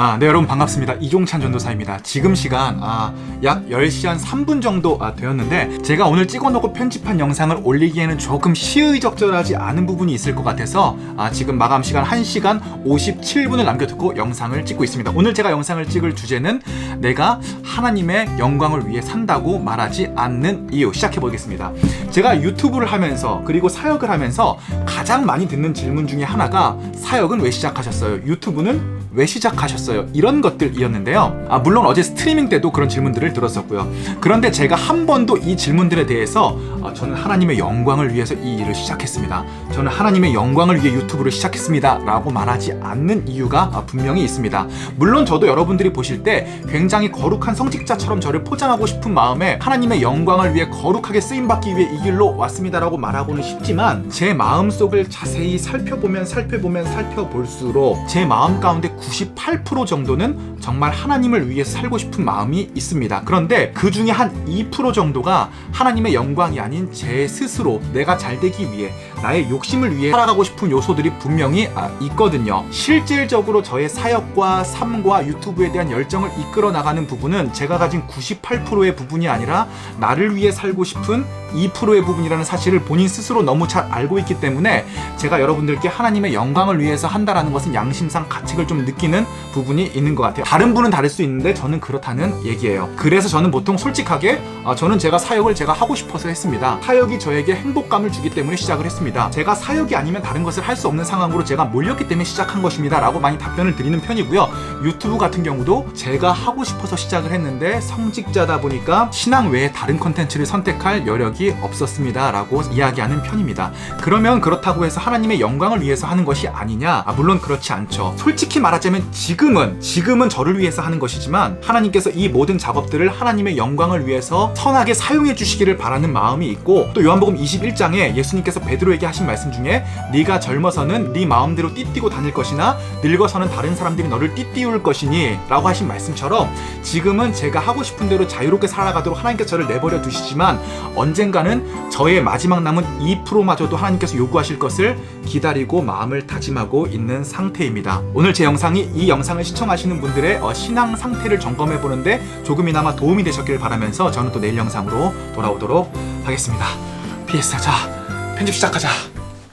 아, 네 여러분 반갑습니다. 이종찬 전도사입니다. 지금 시간 아, 약 10시 한 3분 정도 아, 되었는데 제가 오늘 찍어놓고 편집한 영상을 올리기에는 조금 시의적절하지 않은 부분이 있을 것 같아서 아, 지금 마감 시간 1시간 57분을 남겨두고 영상을 찍고 있습니다. 오늘 제가 영상을 찍을 주제는 내가 하나님의 영광을 위해 산다고 말하지 않는 이유 시작해 보겠습니다. 제가 유튜브를 하면서 그리고 사역을 하면서 가장 많이 듣는 질문 중에 하나가 사역은 왜 시작하셨어요? 유튜브는 왜 시작하셨어요? 이런 것들이었는데요. 아, 물론 어제 스트리밍 때도 그런 질문들을 들었었고요. 그런데 제가 한 번도 이 질문들에 대해서 아, 저는 하나님의 영광을 위해서 이 일을 시작했습니다. 저는 하나님의 영광을 위해 유튜브를 시작했습니다. 라고 말하지 않는 이유가 아, 분명히 있습니다. 물론 저도 여러분들이 보실 때 굉장히 거룩한 성직자처럼 저를 포장하고 싶은 마음에 하나님의 영광을 위해 거룩하게 쓰임받기 위해 이 길로 왔습니다라고 말하고는 싶지만 제 마음속을 자세히 살펴보면 살펴보면 살펴볼수록 제 마음 가운데 98% 정도는 정말 하나님을 위해서 살고 싶은 마음이 있습니다. 그런데 그 중에 한 2% 정도가 하나님의 영광이 아닌 제 스스로 내가 잘 되기 위해 나의 욕심을 위해 살아가고 싶은 요소들이 분명히 아, 있거든요. 실질적으로 저의 사역과 삶과 유튜브에 대한 열정을 이끌어 나가는 부분은 제가 가진 98%의 부분이 아니라 나를 위해 살고 싶은 2%의 부분이라는 사실을 본인 스스로 너무 잘 알고 있기 때문에 제가 여러분들께 하나님의 영광을 위해서 한다라는 것은 양심상 가책을 좀 느끼는 부분이 있는 것 같아요. 다른 분은 다를 수 있는데 저는 그렇다는 얘기예요. 그래서 저는 보통 솔직하게 아, 저는 제가 사역을 제가 하고 싶어서 했습니다. 사역이 저에게 행복감을 주기 때문에 시작을 했습니다. 제가 사역이 아니면 다른 것을 할 수 없는 상황으로 제가 몰렸기 때문에 시작한 것입니다. 라고 많이 답변을 드리는 편이고요. 유튜브 같은 경우도 제가 하고 싶어서 시작을 했는데 성직자다 보니까 신앙 외에 다른 컨텐츠를 선택할 여력이 없 었습니다. 라고 이야기하는 편입니다. 그러면 그렇다고 해서 하나님의 영광을 위해서 하는 것이 아니냐? 아, 물론 그렇지 않죠. 솔직히 말하자면 지금은, 지금은 저를 위해서 하는 것이지만 하나님께서 이 모든 작업들을 하나님의 영광을 위해서 선하게 사용해 주시기를 바라는 마음이 있고 또 요한복음 21장에 예수님께서 베드로에게 하신 말씀 중에 네가 젊어서는 네 마음대로 띠띠고 다닐 것이나 늙어서는 다른 사람들이 너를 띠띠울 것이니 라고 하신 말씀처럼 지금은 제가 하고 싶은 대로 자유롭게 살아가도록 하나님께서 저를 내버려 두시지만 언젠가는 저의 마지막 남은 2%마저도 하나님께서 요구하실 것을 기다리고 마음을 다짐하고 있는 상태입니다. 오늘 제 영상이 이 영상을 시청하시는 분들의 어, 신앙 상태를 점검해 보는데 조금이나마 도움이 되셨길 바라면서 저는 또 내일 영상으로 돌아오도록 하겠습니다. PS 자 편집 시작하자.